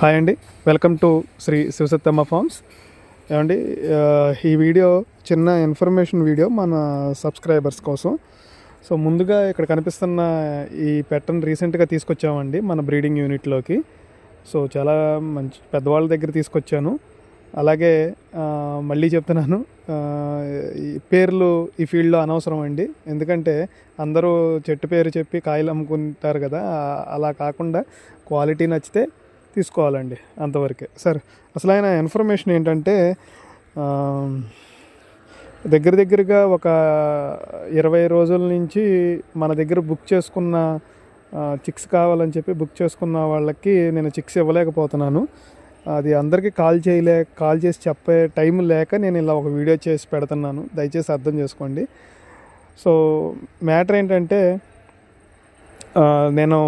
Hi అండి. Welcome to Sri Sivasattamma farms. ఏమండి ఈ వీడియో చిన్న ఇన్ఫర్మేషన్ వీడియో మన సబ్స్క్రైబర్స్ కోసం. సో ముందుగా ఇక్కడ కనిపిస్తున్న ఈ పెట్టను రీసెంట్గా తీసుకొచ్చామండి మన బ్రీడింగ్ యూనిట్లోకి. సో చాలా మంచి పెద్దవాళ్ళ దగ్గర తీసుకొచ్చాను. అలాగే మళ్ళీ చెప్తున్నాను ఈ పేర్లు ఈ ఫీల్డ్లో అనవసరం అండి. ఎందుకంటే అందరూ చెట్టు పేరు చెప్పి కాయలు అమ్ముకుంటారు కదా అలా కాకుండా క్వాలిటీ నచ్చితే తీసుకోవాలండి అంతవరకే. సార్ అసలు ఆయన ఇన్ఫర్మేషన్ ఏంటంటే దగ్గర దగ్గరగా ఒక ఇరవై రోజుల నుంచి మన దగ్గర బుక్ చేసుకున్న చిక్స్ కావాలని చెప్పి బుక్ చేసుకున్న వాళ్ళకి నేను చిక్స్ ఇవ్వలేకపోతున్నాను. అది అందరికీ కాల్ చేయలే కాల్ చేసి చెప్పే టైం లేక నేను ఇలా ఒక వీడియో చేసి పెడుతున్నాను. దయచేసి అర్థం చేసుకోండి. సో మ్యాటర్ ఏంటంటే నేను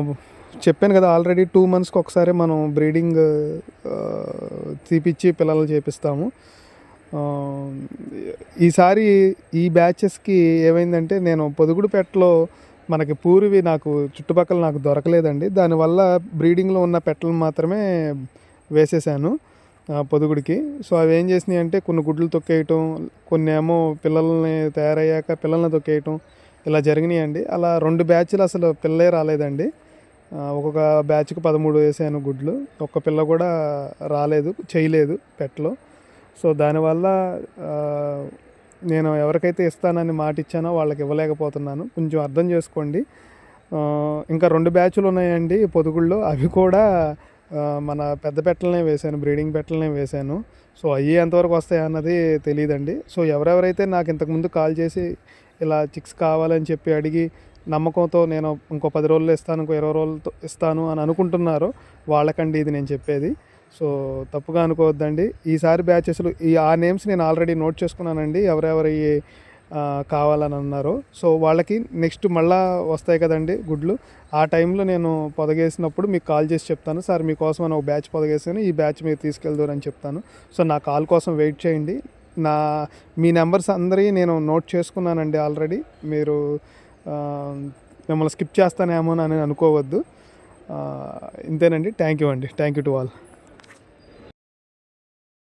చెప్పాను కదా ఆల్రెడీ టూ మంత్స్కి ఒకసారి మనం బ్రీడింగ్ తీపిచ్చి పిల్లలు చేపిస్తాము. ఈసారి ఈ బ్యాచెస్కి ఏమైందంటే నేను పొదుగుడు పెట్టలో మనకి పూర్వి నాకు చుట్టుపక్కల నాకు దొరకలేదండి. దానివల్ల బ్రీడింగ్లో ఉన్న పెట్టలు మాత్రమే వేసేసాను పొదుగుడికి. సో అవి ఏం చేసినాయి అంటే కొన్ని గుడ్లు తొక్కేయటం కొన్ని ఏమో పిల్లల్ని తయారయ్యాక పిల్లల్ని తొక్కేయటం ఇలా జరిగినాయండి. అలా రెండు బ్యాచ్లు అసలు పిల్లలే రాలేదండి. ఒక్కొక్క బ్యాచ్కి పదమూడు వేసాను గుడ్లు. ఒక్క పిల్ల కూడా రాలేదు చేయలేదు పెట్టలో. సో దానివల్ల నేను ఎవరికైతే ఇస్తానని మాట ఇచ్చానో వాళ్ళకి ఇవ్వలేకపోతున్నాను. కొంచెం అర్థం చేసుకోండి. ఇంకా రెండు బ్యాచ్లు ఉన్నాయండి పొదుగుళ్ళు. అవి కూడా మన పెద్ద పెట్టలనే వేశాను బ్రీడింగ్ పెట్టలనే వేశాను సో అవి ఎంతవరకు వస్తాయి అన్నది తెలియదండి సో ఎవరెవరైతే నాకు ఇంతకుముందు కాల్ చేసి ఇలా చిక్స్ కావాలని చెప్పి అడిగి నమ్మకంతో నేను ఇంకో పది రోజులు ఇస్తాను ఇంకో ఇరవై రోజులతో ఇస్తాను అని అనుకుంటున్నారో. వాళ్ళకండి ఇది నేను చెప్పేది. సో తప్పుగా అనుకోవద్దండి. ఈసారి బ్యాచెస్లు ఈ ఆ నేమ్స్ నేను ఆల్రెడీ నోట్ చేసుకున్నానండి. ఎవరెవరి కావాలని అన్నారో. సో వాళ్ళకి నెక్స్ట్ మళ్ళా వస్తాయి కదండి గుడ్లు. ఆ టైంలో నేను పొదగేసినప్పుడు మీకు కాల్ చేసి చెప్తాను. సార్ మీకోసం అని ఒక బ్యాచ్ పొదగేసాను. ఈ బ్యాచ్ మీరు తీసుకెళ్దారు అని చెప్తాను. సో నా కాల్ కోసం వెయిట్ చేయండి. నా మీ నెంబర్స్ అందరి నేను నోట్ చేసుకున్నానండి ఆల్రెడీ. మీరు మిమ్మల్ని స్కిప్ చేస్తానేమో అని అనుకోవద్దు. ఇంతేనండి. థ్యాంక్ యూ అండి. Thank you to all